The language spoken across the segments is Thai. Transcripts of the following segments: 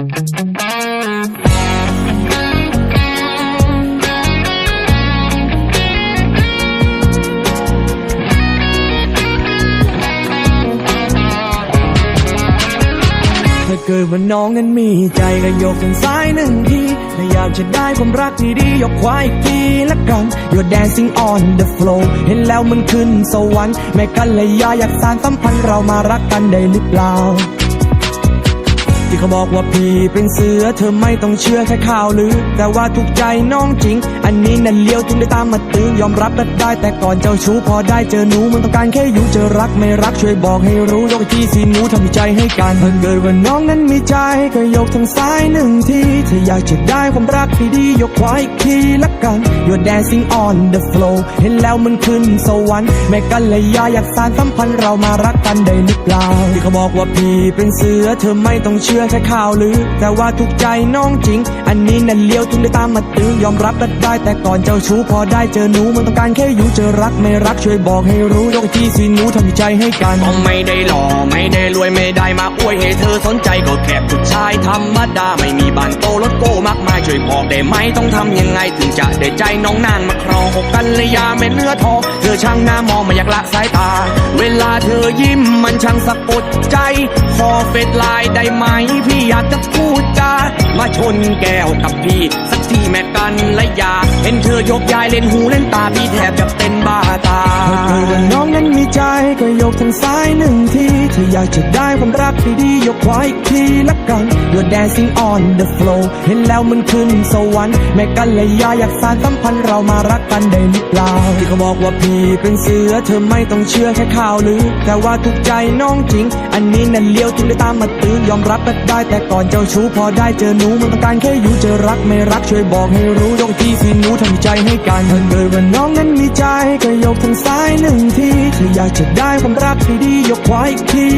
ถ้าเกิดว่าน้องนั้นมีใจก็ยกทางซ้ายหนึ่งทีถ้าอยากจะได้ความรักที่ดียกขวาอีกทีละกัน You're dancing on the floor เห็นแล้วมันขึ้นสวรรค์แม่กันเลยยาอยากสานสัมพันธ์เรามารักกันได้หรือเปล่า ที่เขาบอกว่าพี่เป็นเสือเธอไม่ต้องเชื่อแค่ข่าวลือ แต่ว่าถูกใจน้องจริง อันนี้นั่นเลี้ยวถึงได้ตามมาตื้อยอมรับก็ได้แต่ก่อนเจ้าชู้พอได้เจอหนูมันต้องการแค่อยู่จะรักไม่รักช่วยบอกให้รู้ยกที่สีหนูทำใจให้กันถ้าเกิดว่าน้องนั้นมีใจก็ยกทางซ้ายหนึ่งทีถ้าอยากจะได้ความรักที่ดียกขวาอีกทีละกัน You're dancing on the floor เห็นแล้วมันขึ้นสวรรค์แม่กันเลยยาอยากสานสัมพันธ์เรามารักกันได้หรือเปล่าที่เขาบอกว่าพี่เป็นเสือเธอไม่ต้องเชื่อแค่ข่าวลือ แต่ว่าทุกใจน้องจริง อันนี้นั่นเลี้ยวถึงได้ตามมาตื้อยอมรับก็ได้ แต่ก่อนเจ้าชู้พอได้เจอหนูมันต้องการแค่อยู่เจอรักไม่รักช่วยบอกให้รู้ยกที่สิหนูทำใจให้กันก็ไม่ได้หล่อไม่ได้รวยไม่ได้มาอวยให้เธอสนใจก็แค่ ชายธรรมดาไม่มีบ้านโตรถโก้มากมายช่วยบอกได้ไหมต้องทำยังไงถึงจะได้ใจน้องนางมาครองอกกันเลยยาไม่เนื้อทองเธอช่างหน้ามองม่อยากละสายตา เวลาเธอยิ้มมันช่างสะกดใจขอเฟดไลน์ได้ไหม พี่อยากจะพูดจามาชนแก้วกับพี่สักทีแม่กันและยาเห็นเธอยกยายเล่นหูเล่นตาพี่แทบจะเป็นบ้าตาเกิดว่าน้องนั้นมีใจก็ยกทางซ้ายหนึ่งที อยากจะได้ความรักที่ดียกขวาอีกทีละกัน You're dancing on the floor เห็นแล้วมันขึ้นสวรรค์แม่กันเลยยาอยากสานสัมพันธ์เรามารักกันได้หรือเปล่าที่เขาบอกว่าพี่เป็นเสือเธอไม่ต้องเชื่อแค่ข่าวลือแต่ว่าถูกใจน้องจริง อันนี้นั่นเลี้ยวถึงได้ตามมาตื้อยอมรับก็ได้ แต่ก่อนเจ้าชู้พอได้เจอหนูมันต้องการแค่อยู่จะรักไม่รักช่วยบอกให้รู้ยกที่สิหนูทำใจให้กันถ้าเกิดว่าน้องนั้นมีใจก็ยกทางซ้ายหนึ่งทีถ้าอยากจะได้ความรักที่ดียกขวาอีกที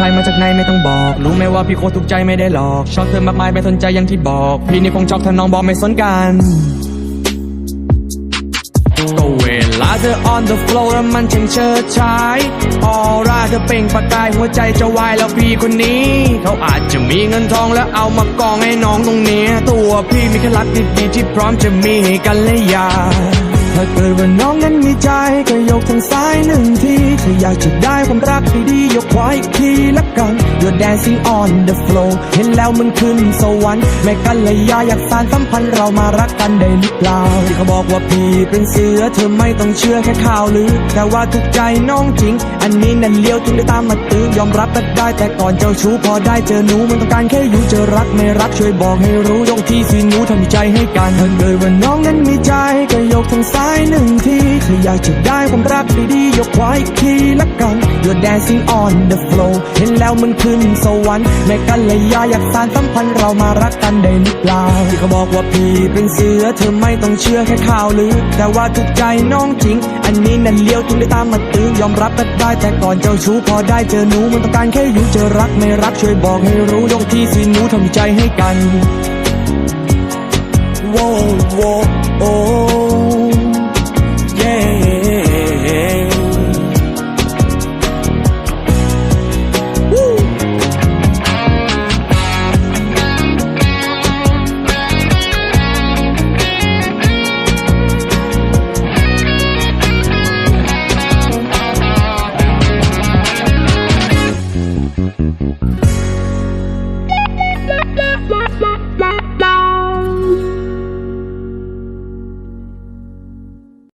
ครมาจากไหนไม่ต้องบอก รู้ไหมว่าพี่โคตรถูกใจไม่ได้หลอก ชอบเธอมากมายไม่สนใจอย่างที่บอก พี่นี่คงชอบถ้าน้องบอกไม่สนกันก็เวลาเธอ on the floor แล้วมันช่างเชิดชายออร่าเธอเปล่งประกายหัวใจจะวายแล้วพี่คนนี้ เขาอาจจะมีเงินทองแล้วเอามากองให้น้องตรงเนี้ ตัวพี่มีแค่รักดีๆที่พร้อมจะมีให้กันและยา ถ้าเกิดว่าน้องนั้นมีใจ ก็ยกทางซ้ายหนึ่งที ถ้าอยากจะได้ความรักที่ดียกขวาอีกทีละกัน You're dancing on the floor เห็นแล้วมันขึ้นสวรรค์แม่กันเลยยาอยากสานสัมพันธ์เรามารักกันได้หรือเปล่าที่เขาบอกว่าพี่เป็นเสือเธอไม่ต้องเชื่อแค่ข่าวลือ แต่ว่าถูกใจน้องจริง อันนี้นั่นเลี้ยวถึงได้ตามมาตื้อยอมรับก็ได้ แต่ก่อนเจ้าชู้พอได้เจอหนูมันต้องการแค่อยู่เจะรักไม่รักช่วยบอกให้รู้ยกที่สิหนูทำใจให้กันถ้าเกิดว่าน้องนั้นมีใจก็ยกทางซ้ายหนึ่งทีถ้าอยากจะได้ความรักดีๆยกขวาอีกทีละกัน You're dancing on the floor เห็นแล้วมันขึ้นสวรรค์แม่กันเลยยาอยากสานสัมพันธ์เรามารักกันได้หรือเปล่าที่เขาบอกว่าพี่เป็นเสือเธอไม่ต้องเชื่อแค่ข่าวลือ แต่ว่าถูกใจน้องจริง อันนี้นั่นเลี้ยวถึงได้ตามมาตื้อยอมรับก็ได้แต่ก่อนเจ้าชู้พอได้เจอหนูมันต้องการแค่อยู่เจะรักไม่รักช่วยบอกให้รู้ยกที่สิหนูทำใจให้กันโว้โว้โอ้